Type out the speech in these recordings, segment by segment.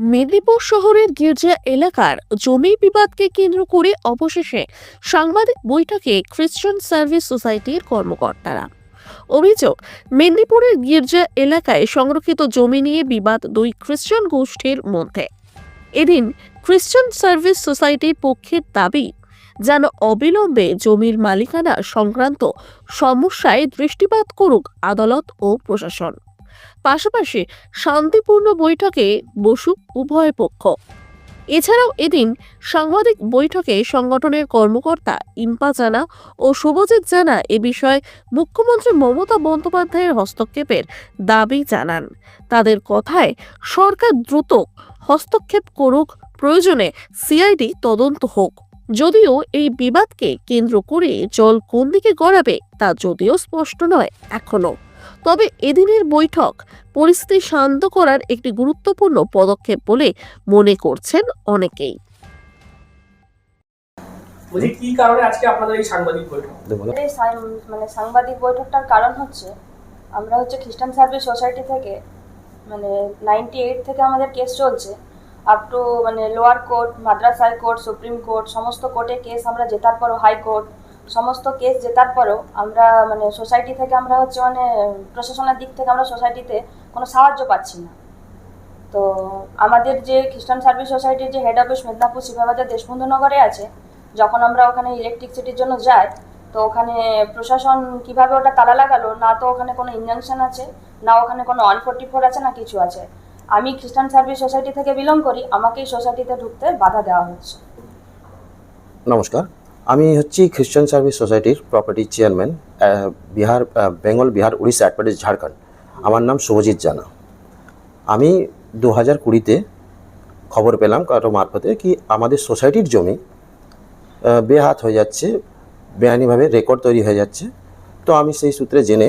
মেদিনীপুর শহরের গির্জা এলাকার জমি বিবাদকে কেন্দ্র করে অবশেষে সাংবাদিক বৈঠকে খ্রিস্টান সার্ভিস সোসাইটির কর্মকর্তারা। অভিযোগ, মেদিনীপুরের গির্জা এলাকায় সংরক্ষিত জমি নিয়ে বিবাদ দুই খ্রিস্টান গোষ্ঠীর মধ্যে। এদিন খ্রিস্টান সার্ভিস সোসাইটির পক্ষের দাবি, যেন অবিলম্বে জমির মালিকানা সংক্রান্ত সমস্যায় দৃষ্টিপাত করুক আদালত ও প্রশাসন। পাশাপাশি শান্তিপূর্ণ বৈঠকে বসুক উভয় পক্ষ। এছাড়াও এদিন সাংবাদিক বৈঠকে সংগঠনের কর্মকর্তা ইম্পা জানা ও শুভজিৎ জানা এ বিষয়ে মুখ্যমন্ত্রী মমতা বন্দ্যোপাধ্যায়ের হস্তক্ষেপের দাবি জানান। তাদের কথায়, সরকার দ্রুত হস্তক্ষেপ করুক, প্রয়োজনে সিআইডি তদন্ত হোক। যদিও এই বিবাদকে কেন্দ্র করে জল কোন দিকে গড়াবে তা যদিও স্পষ্ট নয় এখনও। তবে এদিনের বৈঠক পরিস্থিতি শান্ত করার একটি গুরুত্বপূর্ণ পদক্ষেপ বলে মনে করছেন অনেকেই। কি কারণে আজকে আপনাদের এই সাংবাদিক বৈঠক? মানে সাংবাদিক বৈঠকটার কারণ হচ্ছে আমরা হচ্ছে খ্রিস্টান সার্ভিস সোসাইটি থেকে মানে নাইনটি এইট থেকে আমাদের কেস চলছে। আপ টু মানে lower court Madras high court supreme court সমস্ত কোর্টে কেস আমরা জেতার পরও হাইকোর্ট সমস্ত কেস জেতার পরেও আমরা মানে সোসাইটি থেকে আমরা হচ্ছে মানে প্রশাসনের দিক থেকে আমরা সোসাইটিতে কোনো সাহায্য পাচ্ছি না। তো আমাদের যে খ্রিস্টান সার্ভিস সোসাইটির যে হেড অফিস মেদিনীপুর শিবাবাজার দেশবন্ধু নগরে আছে, যখন আমরা ওখানে ইলেকট্রিসিটির জন্য যাই, তো ওখানে প্রশাসন কীভাবে ওটা তালা লাগালো, না তো ওখানে কোনো ইঞ্জাংশন আছে, না ওখানে কোনো ওয়ান ফোর্টি ফোর আছে, না কিছু আছে। আমি খ্রিস্টান সার্ভিস সোসাইটি থেকে বিলং করি আমাকে এই সোসাইটিতে ঢুকতে বাধা দেওয়া হচ্ছে। নমস্কার। আমি হচ্ছি খ্রিশ্চান সার্ভিস সোসাইটির property chairman Bihar Bengal Bihar Orissa advertise Jharkhand. আমার নাম শুভজিৎ জানা। আমি দু হাজার কুড়িতে খবর পেলাম কারও মারফতে কি আমাদের সোসাইটির জমি বেহাত হয়ে যাচ্ছে বেআইনিভাবে রেকর্ড তৈরি হয়ে যাচ্ছে। তো আমি সেই সূত্রে জেনে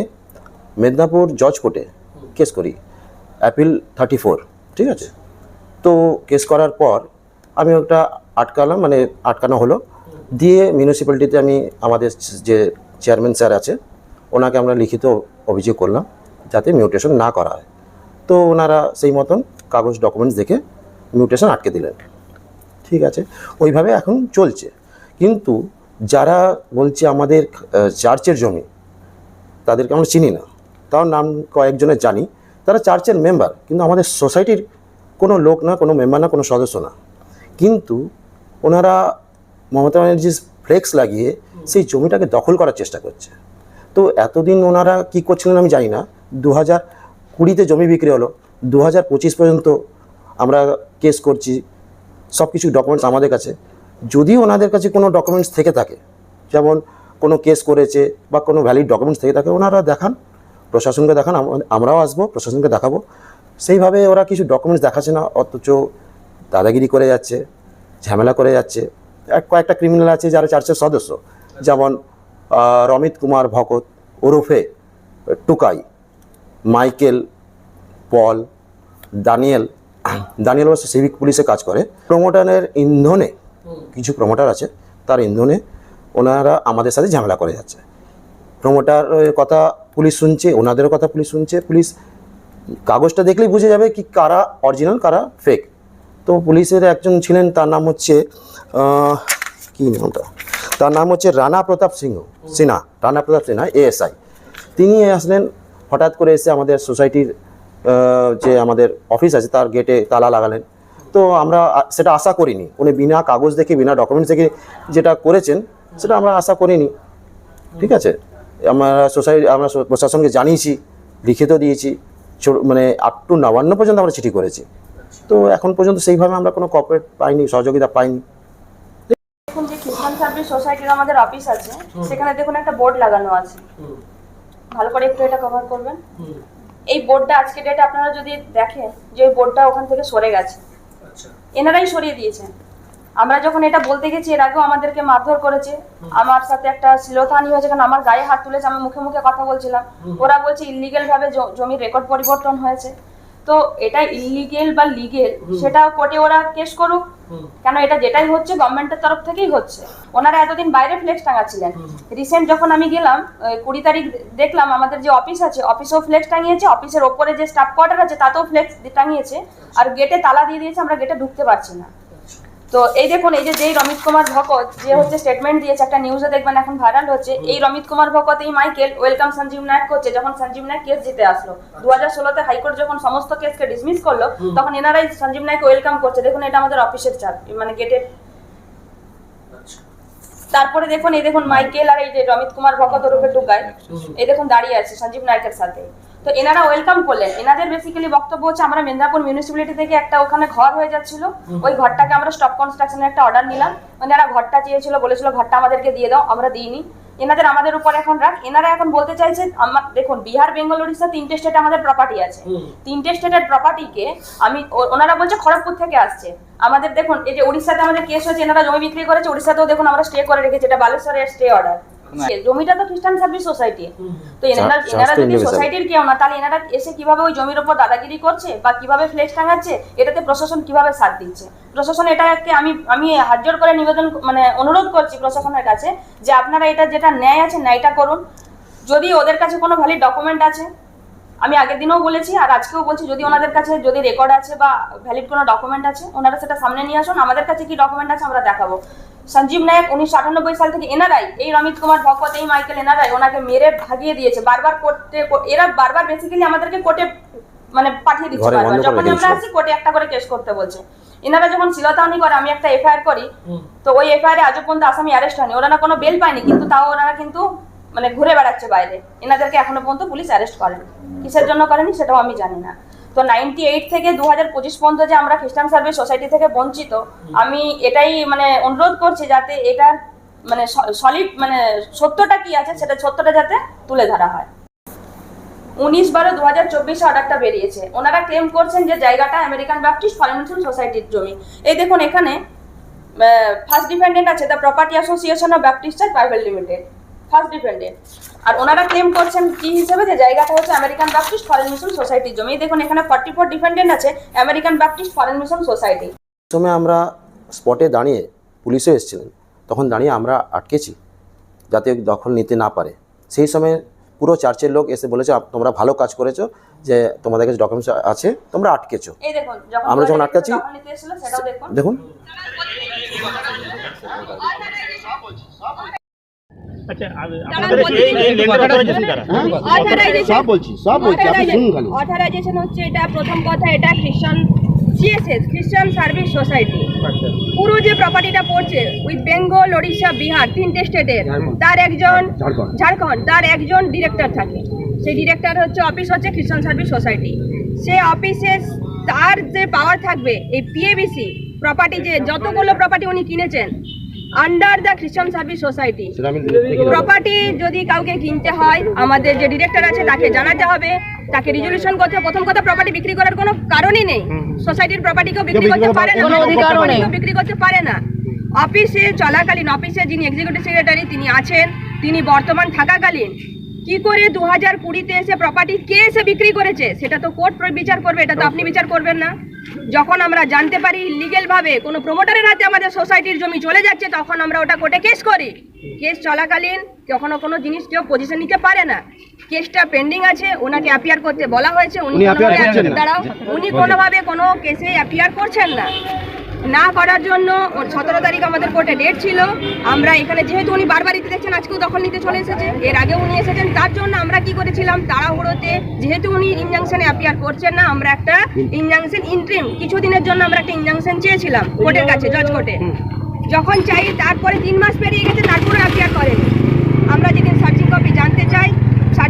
মেদিনীপুর জজ কোর্টে কেস করি অ্যাপিল থার্টি ফোর ঠিক আছে? তো কেস করার পর আমি ওটা আটকালাম মানে আটকানো হলো। দিয়ে মিউনিসিপ্যালিটিতে আমি আমাদের যে চেয়ারম্যান স্যার আছে, ওনাকে আমরা লিখিত অভিযোগ করলাম যাতে মিউটেশন না করা হয়। তো ওনারা সেই মতন কাগজ ডকুমেন্টস দেখে মিউটেশন আটকে দিলেন। ঠিক আছে? ওইভাবে এখন চলছে। কিন্তু যারা বলছে আমাদের চার্চের জমি, তাদেরকে আমরা চিনি না। তাও নাম কয়েকজনের জানি। তারা চার্চের মেম্বার কিন্তু আমাদের সোসাইটির কোনো লোক না, কোনো মেম্বার না, কোনো সদস্য না। কিন্তু ওনারা মমতা ব্যানার্জির ফ্লেক্স লাগিয়ে সেই জমিটাকে দখল করার চেষ্টা করছে। তো এতদিন ওনারা কি করছিলেন আমি জানি না। দু হাজার কুড়িতে জমি বিক্রি হলো। দু হাজার পঁচিশ পর্যন্ত আমরা কেস করছি সব কিছু ডকুমেন্টস আমাদের কাছে। যদি ওনাদের কাছে কোনো ডকুমেন্টস থেকে থাকে, যেমন কোনো কেস করেছে বা কোনো ভ্যালিড ডকুমেন্টস থেকে থাকে, ওনারা দেখান, প্রশাসনকে দেখান আমরাও আসব, প্রশাসনকে দেখাবো। সেইভাবে ওরা কিছু ডকুমেন্টস দেখাচ্ছে না, অথচ দাদাগিরি করে যাচ্ছে, ঝামেলা করে যাচ্ছে। কয়েকটা ক্রিমিনাল আছে যারা চার্চের সদস্য। যেমন রমিত কুমার ভকত, ওরফে Tukai, Michael, Paul, Daniel Daniel অবশ্য সিভিক পুলিশে কাজ করে। প্রমোটারের ইন্ধনে, কিছু প্রমোটার আছে, তার ইন্ধনে ওনারা আমাদের সাথে ঝামেলা করে যাচ্ছে। প্রমোটারের কথা পুলিশ শুনছে, ওনাদেরও কথা পুলিশ শুনছে। পুলিশ কাগজটা দেখলেই বুঝে যাবে কি কারা অরিজিনাল কারা ফেক তো পুলিশের একজন ছিলেন, তার নাম হচ্ছে কি নামটা? তার নাম হচ্ছে রানা প্রতাপ সিংহ, সিনহা, রানা প্রতাপ সিনহা এএসআই তিনি আসলেন, হঠাৎ করে এসে আমাদের সোসাইটির যে আমাদের অফিস আছে, তার গেটে তালা লাগালেন। তো আমরা সেটা আশা করিনি। উনি বিনা কাগজ দেখে, বিনা ডকুমেন্টস দেখে যেটা করেছেন, সেটা আমরা আশা করিনি। ঠিক আছে? আমরা সোসাইটি, আমরা প্রশাসনকে জানিয়েছি, লিখিত দিয়েছি মানে আপ টু নবান্ন পর্যন্ত আমরা চিঠি করেছি। তো এখন পর্যন্ত সেইভাবে আমরা কোনো কপারেট পাইনি সহযোগিতা পাইনি। দেখুন যে খ্রিস্টান সার্ভিস সোসাইটির আমাদের অফিস আছে সেখানে দেখুন একটা বোর্ড লাগানো আছে। ভালো করে একটু এটা কভার করবেন। এই বোর্ডটা আজকে ডেটে আপনারা যদি দেখেন যে ওই বোর্ডটা ওখান থেকে সরে গেছে। আচ্ছা। এনারাই সরিয়ে দিয়েছেন। আমরা যখন এটা বলতে গেছি এর আগেও আমাদেরকে মারধর করেছে। আমার সাথে একটা শ্লীলতাহানি হয়েছে কারণ আমার গায়ে হাত তুলেছে আমি মুখে মুখে কথা বলছিলাম। ওরা বলছে ইলিগেল ভাবে জমির রেকর্ড পরিবর্তন হয়েছে। তো এটা ইলিগেল বা লিগেল সেটা কোর্টে ওরা কেস করুক। কেন এটা যেটাই হচ্ছে গভর্নমেন্টের তরফ থেকেই হচ্ছে। ওনারা এতদিন বাইরে ফ্লেক্স টাঙাচ্ছিলেন। রিসেন্ট যখন আমি গেলাম কুড়ি তারিখ দেখলাম আমাদের যে অফিস আছে অফিসেও ফ্লেক্স টাঙিয়েছে অফিসের ওপরে যে স্টাফ কোয়ার্টার আছে তাতেও ফ্লেক্স টাঙিয়েছে। আর গেটে তালা দিয়ে দিয়েছে আমরা গেটে ঢুকতে পারছি না। তো এই দেখুন এই যে যেই রমিত কুমার ভকত যে হচ্ছে স্টেটমেন্ট দিয়েছে একটা নিউজে দেখবেন এখন ভাইরাল হচ্ছে এই রমিত কুমার ভকত এই মাইকেল ওয়েলকাম সঞ্জীব নায়ক করছে। যখন সঞ্জীব নায়ক কেস জিতে আসলো দু হাজার ষোলোতে হাইকোর্ট যখন সমস্ত কেসকে ডিসমিস করল তখন এনারাই সঞ্জীব নায়ক ওয়েলকাম করছে। দেখুন এটা আমাদের অফিসের চাপ মানে গেটের আচ্ছা। তারপরে দেখুন এই দেখুন মাইকেল আর এই যে রমিত কুমার ভকত ওরফে টুকায়। এই দেখুন দাঁড়িয়ে আছে সঞ্জীব নায়কের সাথে। তো এনারা ওয়েলকাম করলেন। এনাদের বেসিক্যালি বক্তব্য হচ্ছে আমরা মেদিনীপুর মিউনিসিপ্যালিটি থেকে একটা ওখানে ঘর হয়ে যাচ্ছিল। ওই ঘরটাকে আমরা স্টপ কনস্ট্রাকশনের একটা অর্ডার নিলাম। মানে এনারা ঘরটা চেয়েছিল বলেছিল ঘরটা আমাদেরকে দিয়ে দাও আমরা দিইনি। এনাদের আমাদের উপর এখন রাখ এনারা এখন বলতে চাইছে আমার দেখুন বিহার বেঙ্গল উড়িষ্যা তিনটে স্টেটে আমাদের প্রপার্টি আছে। তিনটে স্টেটের প্রপার্টিকে আমি ওনারা বলছে খড়গপুর থেকে আসছে। আমাদের দেখুন এই যে উড়িষ্যাতে আমাদের কেস হয়েছে এনারা জমি বিক্রি করেছে উড়িষ্যাতেও দেখুন আমরা স্টে করে রেখেছি এটা বালেশ্বরের স্টে অর্ডার জমিটা তো খ্রিস্টান সার্ভিস সোসাইটি তো এনারা এনারা যদি সোসাইটির কেউ না তাহলে এনারা এসে কীভাবে ওই জমির উপর দাদাগিরি করছে বা কীভাবে ফ্লেক্স টাঙাচ্ছে এটাতে প্রশাসন কীভাবে সাথ দিচ্ছে? প্রশাসন এটাকে আমি আমি হাত জোর করে নিবেদন মানে অনুরোধ করছি প্রশাসনের কাছে যে আপনারা এটা যেটা ন্যায় আছে ন্যায়টা করুন। যদি ওদের কাছে কোনো ভ্যালিড ডকুমেন্ট আছে আমি আগের দিনও বলেছি আর আজকেও বলছি যদি ওনাদের কাছে যদি রেকর্ড আছে বা ভ্যালিড কোনো ডকুমেন্ট আছে ওনারা সেটা সামনে নিয়ে আসুন। আমাদের কাছে কি ডকুমেন্ট আছে আমরা দেখাবো। সঞ্জীব নায়ক উনিশশো আটানব্বই সাল থেকে এনারাই এই রমিত কুমার ভকত এই মাইকেল এনারাই ওনাকে মেরে ভাগিয়ে দিয়েছে। বারবার কোর্টে এরা বারবার বেসিক্যালি আমাদেরকে কোর্টে মানে পাঠিয়ে দিচ্ছে বারবার। যখন আমরা। আসি কোর্টে একটা করে কেস করতে বলছে। এনারা যখন শিলতানি করে আমি একটা এফআইআর করি তো ওই এফআইআর এ আজও পর্যন্ত আসামি অ্যারেস্ট হয়নি। ওরা না কোনো বেল পায়নি কিন্তু তাও ওনারা কিন্তু মানে ঘুরে বেড়াচ্ছে বাইরে। এনাদেরকে এখনও পর্যন্ত পুলিশ অ্যারেস্ট করেনি। কিসের জন্য করেনি সেটাও আমি জানি না। তো নাইনটি এইট থেকে দু হাজার পঁচিশ পর্যন্ত যে আমরা খ্রিস্টান সার্ভিস সোসাইটি থেকে বঞ্চিত আমি এটাই মানে অনুরোধ করছি যাতে এটার মানে সলিড মানে সত্যটা কি আছে সেটা সত্যটা যাতে তুলে ধরা হয়। উনিশ বারো দু হাজার চব্বিশে অর্ডারটা বেরিয়েছে। ওনারা ক্লেম করছেন যে জায়গাটা আমেরিকান ব্যাপটিস্ট ফাইন্যান্সিয়াল সোসাইটির জমি। এই দেখুন এখানে ফার্স্ট ডিপেন্ডেন্ট আছে the property association of Baptist private limited first dependent আর ওনারা ক্লেম করছেন কি হিসেবে? যে জায়গাটা হচ্ছে আমেরিকান ব্যাপটিস্ট ফরেন মিশন সোসাইটির জমি। দেখুন এখানে ফর্টি ফোর ডিপেন্ডেন্ট আছে American Baptist foreign mission society সময় আমরা স্পটে দাঁড়িয়ে পুলিশও এসেছিলেন। তখন দাঁড়িয়ে আমরা আটকেছি যাতে দখল নিতে না পারে। সেই সময় পুরো চার্চের লোক এসে বলেছে তোমরা ভালো কাজ করেছ যে তোমাদের কাছে ডকুমেন্টস আছে তোমরা আটকেছো। এই দেখুন যখন আমরা যখন 2021 আটকাচ্ছি- দেখুন। সব বলছি সব বলছি আপনি শুনুন খালি অথরাইজেশন হচ্ছে এটা প্রথম কথা এটা খ্রিস্টান সিএসএস খ্রিস্টান সার্ভিস সোসাইটি পুরো যে প্রপার্টিটা পড়ছে উইথ বেঙ্গল ওড়িশা বিহার তিনটে স্টেটের তার একজন ঝাড়খণ্ড। তার একজন ডিরেক্টর থাকে। সেই ডিরেক্টর হচ্ছে অফিস হচ্ছে খ্রিস্টান সার্ভিস সোসাইটি সে অফিসে তার যে পাওয়ার থাকবে এই পিএবিসি প্রপার্টি যে যতগুলো প্রপার্টি উনি কিনেছেন under the Christian service society. Property যদি কাউকে কিনতে হয় আমাদের যে ডিরেক্টর আছে তাকে জানাতে হবে তাকে রিজলিউশন করতে প্রথম কথা প্রপার্টি বিক্রি করার কোনো কারণই নেই। সোসাইটির প্রপার্টি কেউ বিক্রি করতে পারে না। কেউ বিক্রি করতে পারে না। অফিসে চলাকালীন অফিসে যিনি এক্সিকিউটিভ সেক্রেটারি তিনি আছেন তিনি বর্তমান থাকাকালীন। কি করে দু হাজার কুড়িতে এসে প্রপার্টি কে এসে বিক্রি করেছে? সেটা তো কোর্ট বিচার করবে এটা তো আপনি বিচার করবেন না। যখন আমরা জানতে পারি লিগেল ভাবে কোনো প্রমোটারের হাতে আমাদের সোসাইটির জমি চলে যাচ্ছে তখন আমরা ওটা কোর্টে কেস করি। কেস চলাকালীন কখনো কোনো জিনিস কেউ পজিশন নিতে পারে না। কেসটা পেন্ডিং আছে ওনাকে অ্যাপিয়ার করতে বলা হয়েছে উনি দাঁড়াও উনি কোনোভাবে কোনো কেসে অ্যাপিয়ার করছেন না। না করার জন্য সতেরো তারিখ আমাদের কোর্টে ডেট ছিল। আমরা এখানে যেহেতু উনি বারবার ইতি দেখছেন আজকেও দখল নিতে চলে এসেছে। এর আগে উনি এসেছেন, তার জন্য আমরা কি করেছিলাম? তাড়াহুড়োতে যেহেতু উনি ইনজাংশনে অ্যাপিয়ার করছেন না, আমরা একটা ইনজাংশন ইন্ট্রিম কিছুদিনের জন্য আমরা একটা ইনজাংশন চেয়েছিলাম কোর্টের কাছে জজ কোর্টে। যখন চাই তারপরে তিন মাস পেরিয়ে গেছে তারপরে অ্যাপিয়ার করেন। আমরা যেদিন সার্চিং কপি জানতে চাই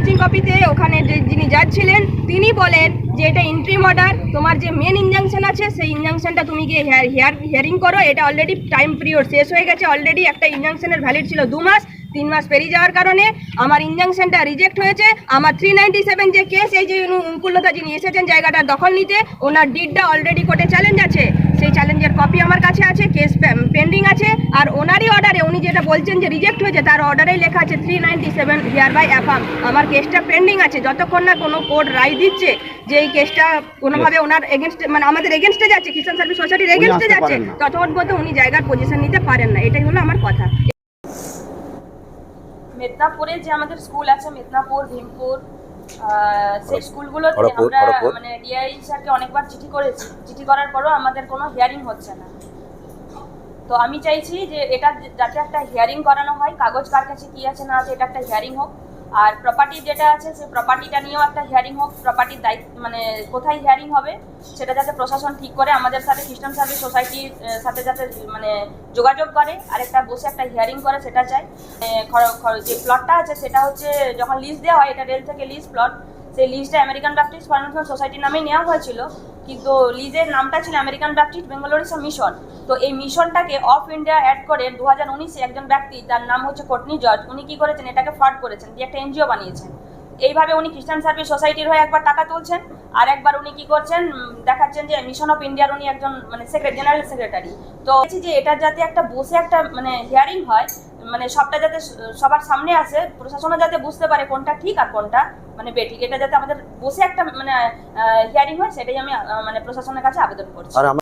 সার্চিং কপিতে ওখানে যিনি জাজ ছিলেন তিনি বলেন যে এটা ইন্ট্রিম অর্ডার তোমার যে মেন ইনজাংশন আছে, সেই ইনজাংশনটা তুমি গিয়ে হেয়ার হিয়ারিং করো। এটা অলরেডি টাইম পিরিয়ড শেষ হয়ে গেছে অলরেডি একটা ইনজাংশনের ভ্যালিড ছিল দু মাস। তিন মাস পেরিয়ে যাওয়ার কারণে আমার ইনজাংশনটা রিজেক্ট হয়েছে। আমার থ্রি নাইনটি সেভেন যে কেস এই যে উনকুল্লতা যিনি এসেছেন জায়গাটা দখল নিতে ওনার ডিডটা অলরেডি কোর্টে চ্যালেঞ্জ আছে। সেই চ্যালেঞ্জের কপি আমার কাছে আছে কেস পেন্ডিং আছে। আর ওনারই অর্ডারে উনি যেটা বলছেন যে রিজেক্ট হয়েছে তার অর্ডারেই লেখা আছে three ninety seven hereby affirm আমার কেসটা পেন্ডিং আছে যতক্ষণ না কোনো কোর্ট রায় দিচ্ছে যে এই কেসটা কোনোভাবে ওনার এগেনস্টে মানে আমাদের এগেনস্টে যাচ্ছে খ্রিস্টান সার্ভিস সোসাইটির এগেনস্টে যাচ্ছে। ততক্ষণ পর্যন্ত উনি জায়গার পজিশন নিতে পারেন না। এটাই হলো আমার কথা। মেদিনীপুরে যে আমাদের স্কুল আছে মেদিনীপুর ভীমপুর আহ, সেই স্কুলগুলোতে আমরা মানে ডিআই স্যারকে অনেকবার চিঠি করেছি। চিঠি করার পরও আমাদের কোনো হিয়ারিং হচ্ছে না। তো আমি চাইছি যে এটা যাতে একটা হিয়ারিং করানো হয় কাগজ কার কাছে কি আছে না আছে এটা একটা হিয়ারিং হোক। আর প্রপার্টি যেটা আছে, সেই প্রপার্টিটা নিয়েও একটা হিয়ারিং হোক প্রপার্টির দায়িত্ব মানে কোথায় হিয়ারিং হবে, সেটা যাতে প্রশাসন ঠিক করে, আমাদের সাথে খ্রিস্টান সার্ভিস সোসাইটির সাথে যাতে মানে যোগাযোগ করে আর একটা বসে একটা হিয়ারিং করে, সেটা চাই। যে প্লটটা আছে, সেটা হচ্ছে যখন লিজ দেওয়া হয়, এটা রেল থেকে লিজ প্লট সেই লিজটা আমেরিকান ব্যাপটিস্ট ফাউন্ডেশন সোসাইটির নামে নেওয়া হয়েছিল, কিন্তু লিজের নামটা ছিল আমেরিকান ব্যাপটিস্ট বেঙ্গালোরিসা মিশন। তো এই মিশনটাকে অফ ইন্ডিয়া অ্যাড করে দু হাজার উনিশে একজন ব্যক্তি, তার নাম হচ্ছে কোটনি জর্জ, উনি কি করেছেন, এটাকে ফ্রড করেছেন, দিয়ে একটা এনজিও বানিয়েছেন। এইভাবে উনি খ্রিস্টান সার্ভিস সোসাইটির হয়ে একবার টাকা তুলছেন, আর একবার উনি কি করছেন দেখাচ্ছেন যে মিশন অফ ইন্ডিয়ার উনি একজন মানে সেক্রেটারি জেনারেল সেক্রেটারি তো যে এটা যাতে একটা বসে একটা মানে হিয়ারিং হয় মানে সবটা যাতে সবার সামনে আসে প্রশাসনও যাতে বুঝতে পারে কোনটা ঠিক আর কোনটা মানে বেঠিক এটা যাতে আমাদের বসে একটা মানে হিয়ারিং হয়, সেটাই আমি মানে প্রশাসনের কাছে আবেদন করছি।